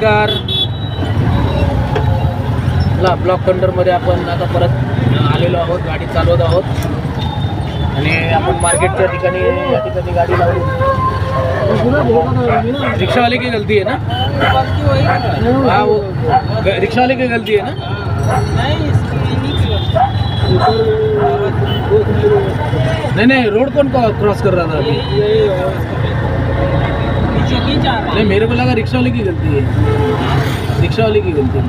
नमस्कार. ला ब्लॉक कंटरमध्ये आपण आता परत आलेलो आहोत गाडी चालवत आहोत. आणि आपण मार्केटच्या ठिकाणी या ठिकाणी गाडी लावली रिक्षावाले की गलती आहे ना? हा हो. वो रिक्षावाले की गलती आहे ना? नहीं नहीं रोड कौन क्रॉस कर रहा था अभी नहीं, मेरे को लगा रिक्शा वाले की गलती है। रिक्शा वाले की गलती है।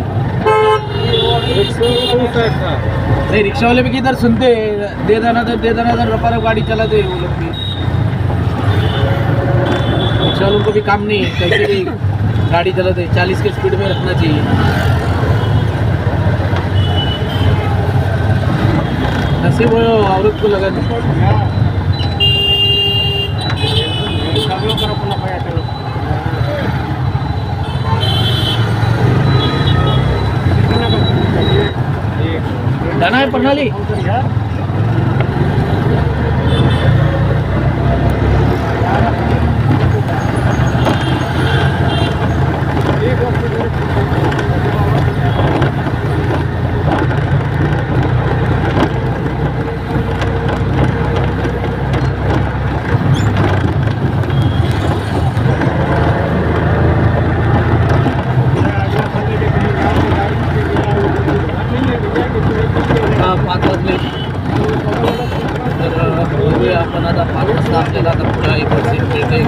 नहीं, रिक्शा वाले भी किधर सुनते दे देना तो दे देना तो रफा रफ गाड़ी चलाते वो लोग भी। रिक्शा वालों को भी काम नहीं है, कैसे भी गाड़ी चलाते चालीस के स्पीड में रखना चाहिए। नसीब वो औरत को लगा नहीं Danai pernah lihat. पण आता पाच वाजता आपल्याला आता पुढं एक सीट मिळते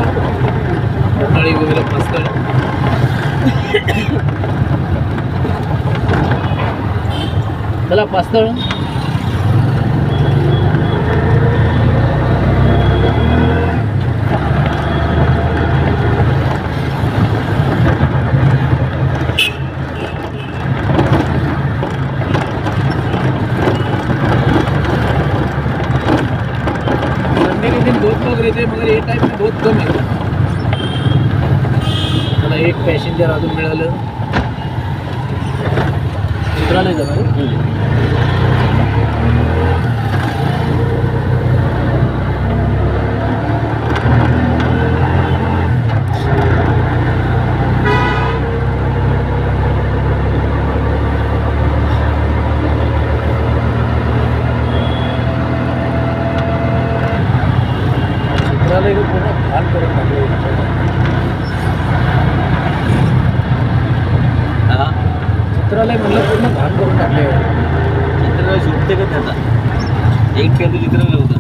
नळी वगैरे पास्तळ चला पास्तळ थे मगर ए टाईप बहुत कमी मला एक पॅसेंजर अजून मिळालं. दुसरा नाही चित्रालय पूर्ण घाण करून टाकलं चित्रालय म्हणलं पूर्ण घाण करून टाकले. चित्राला शोधते का त्याचा एक पेरू चित्राला होता.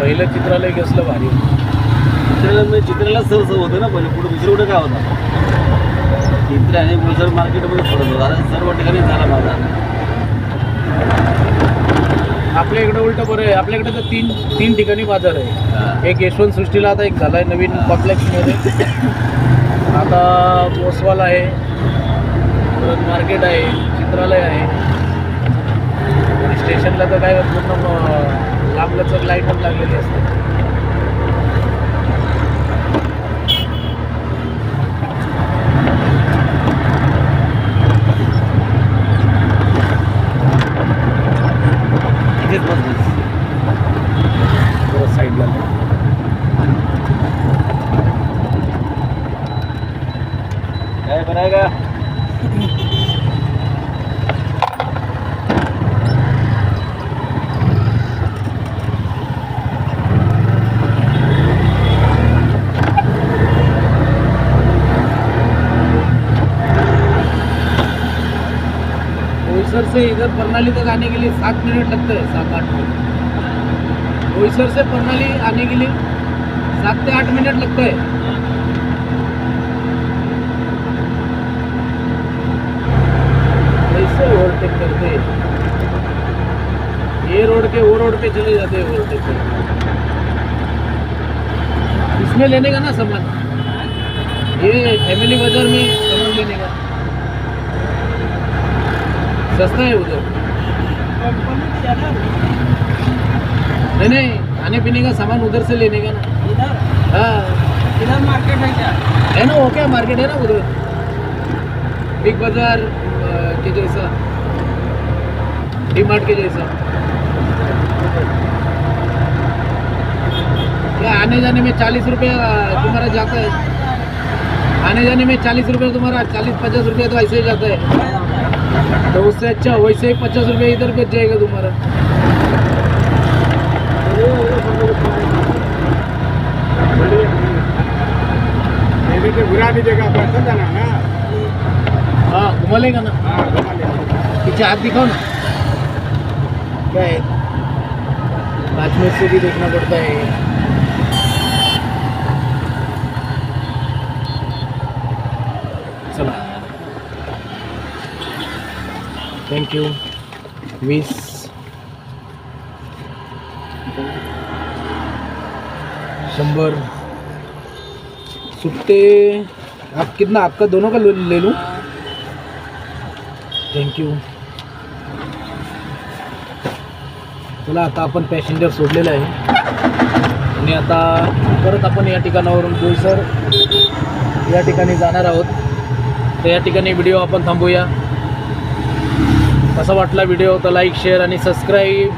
पहिलं चित्रालय कसलं भारी. होतं. चित्राला म्हणजे चित्राला सर सर होतं ना पहिले पुढे दुसरं कुठं काय होता? चित्र आणि मुसळ मार्केटमध्ये फरक होता. सर्व ठिकाणी झाला माझा. आपल्या इकडे उलट बरं आहे. आपल्याकडे तर तीन तीन ठिकाणी बाजार आहे. एक यशवंत सृष्टीला आता एक झाला आहे नवीन कॉम्प्लेक्समध्ये. आता बोसवाल आहे. परत मार्केट आहे. चित्रालय आहे. स्टेशनला तर काय पूर्ण लांबलचक लाईटच लागलेली असते साईडला काय आहे से इधर प्रणाली तक आने के लिए सात मिनट लगते हैं सात आठ मिनट। बोईसर से प्रणाली आने के लिए सात से आठ मिनट लगता है। कैसे ओवरटेक करते ये रोड के, वो रोड पे चले जाते हैं ओवरटेक करके इसमें लेने का ना सामान। ये फैमिली बाज़ार में सामान लेने का। सस्ता है उधर। नहीं नहीं खाने पीने का सामान उधर से लेने का ना। इधर? हाँ। इधर मार्केट है क्या? है ना वो क्या मार्केट है ना उधर? बिग बाज़ार के जैसा। डी मार्ट के जैसा। क्या आने जाने में चालीस रुपया तुम्हारा जाता है? आने जाने में चालीस रुपये तुम्हारा चालीस पचास रुपये तो ऐसे ही जाता है। तो उससे अच्छा वैसे ही पचास रुपये इधर बच जाएगा तुम्हारा। घुरा दीजिएगा पैसा जाना ना। हाँ घुमा लेगा ना। हाँ घुमा लेंगे। पीछे हाथ दिखाओ ना। क्या है? पाँच मिनट से भी देखना पड़ता है। चला। थँक यू वीस शंबर सुट्टे। आप कितना आपका दोनों का ले लूँ थँक यू चला आता आपण पॅसेंजर सोडलेलं आहे. आणि आता परत आपण या ठिकाणावरून बोईसर या ठिकाणी जाणार आहोत. तर या ठिकाणी व्हिडिओ आपण थांबूया. कसा वाटला व्हिडिओ तर लाईक शेअर आणि सबस्क्राईब